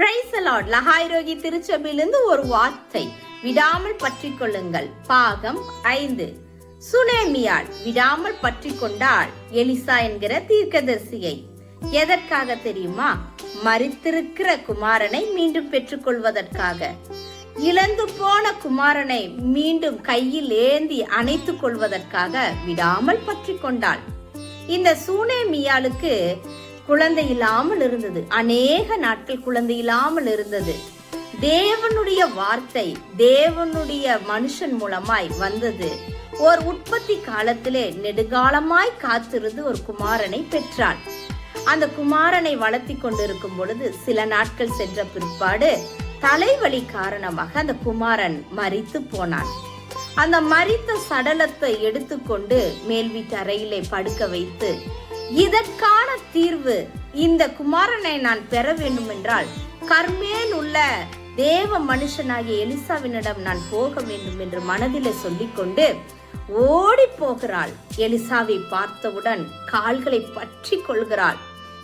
Price Lord லஹாய்ரோகி திருச்சபையிலிருந்து ஒரு வார்த்தை. விடாமல் பற்றி கொள்ளுங்கள். பாகம் ஐந்து. சுனேமியாள் விடாமல் பற்றி கொண்டாள். எலிசா என்கிற தீர்க்கதரிசியை. எதற்காக தெரியுமா? மறித்திருக்கிற குமாரனை மீண்டும் பெற்றுக்கொள்வதற்காக இழந்து போன குமாரனை மீண்டும் கையில் ஏந்தி அணைத்துக் கொள்வதற்காக விடாமல் பற்றி கொண்டாள். இந்த சூனேமியாளுக்கு குழந்தை இல்லாமல் இருந்தது. அநேக நாட்கள் குழந்தை இல்லாமல் இருந்தது. தேவனுடைய வார்த்தை தேவனுடைய மனுஷன் மூலமாய் வந்தது. ஒரு உற்பத்தி காலத்திலே நெடுகாலமாய் காத்திருந்து ஒரு குமாரனை பெற்றாள். அந்த குமாரனை வளர்த்தி கொண்டிருக்கும் பொழுது சில நாட்கள் சென்ற பிற்பாடு தலைவலி காரணமாக அந்த குமாரன் மறித்து போனான். அந்த மரித்த சடலத்தை எடுத்துக்கொண்டு மேல் வீட்டு அறையிலே படுக்க வைத்து இதற்கான தீர்வு இந்த குமாரனை நான் பெற வேண்டும் என்றால் கர்மேல் உள்ள தேவ மனுஷனாகிய எலிசாவினிடம் நான் போக வேண்டும் என்று மனதிலே சொல்லிக்கொண்டு ஓடி போகிறாள். எலிசாவை பார்த்தவுடன் கால்களை பற்றி கொள்கிறாள்.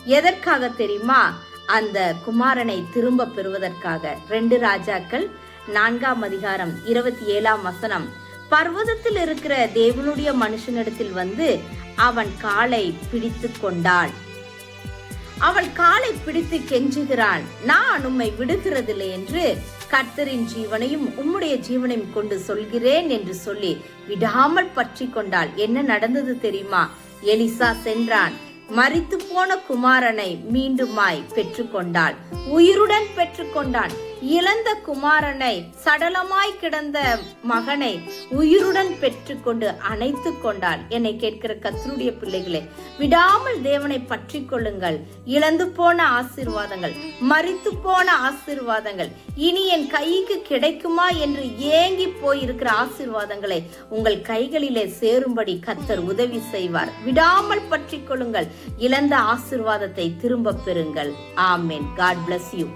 எதற்காக தெரியுமா? அந்த குமாரனை திரும்ப பெறுவதற்காக. ரெண்டு ராஜாக்கள் நான்காம் அதிகாரம் இருபத்தி ஏழாம் வசனம். பர்வதத்தில் இருக்கிற தேவனுடைய மனுஷனிடத்தில் வந்து அவன் காலை பிடித்து கொண்டாள். அவள் காலை பிடித்து கெஞ்சுகிறாள் நான் உம்மை விடுகிறதில்லை என்று கர்த்தரின் ஜீவனையும் உம்முடைய ஜீவனையும் கொண்டு சொல்கிறேன் என்று சொல்லி விடாமல் பற்றி கொண்டாள். என்ன நடந்தது தெரியுமா? எலிசா சென்றான். மறித்து போன குமாரனை மீண்டுமாய் பெற்றுக்கொண்டாள் உயிருடன் பெற்றுக்கொண்டான் இழந்த குமாரனை சடலமாய் கிடந்த மகனை உயிருடன் பெற்றுக்கொண்டு அணைத்து கொண்டாள் என்னை கேட்கிற கத்தருடைய பிள்ளைகளே விடாமல் தேவனை பற்றி கொள்ளுங்கள். இழந்து போன ஆசீர்வாதங்கள் மறித்து போன ஆசீர்வாதங்கள் இனி என் கைக்கு கிடைக்குமா என்று ஏங்கி போயிருக்கிற ஆசீர்வாதங்களை உங்கள் கைகளிலே சேரும்படி கத்தர் உதவி செய்வார். விடாமல் பற்றி கொள்ளுங்கள். இழந்த ஆசீர்வாதத்தை திரும்ப பெறுங்கள். ஆமேன். God bless you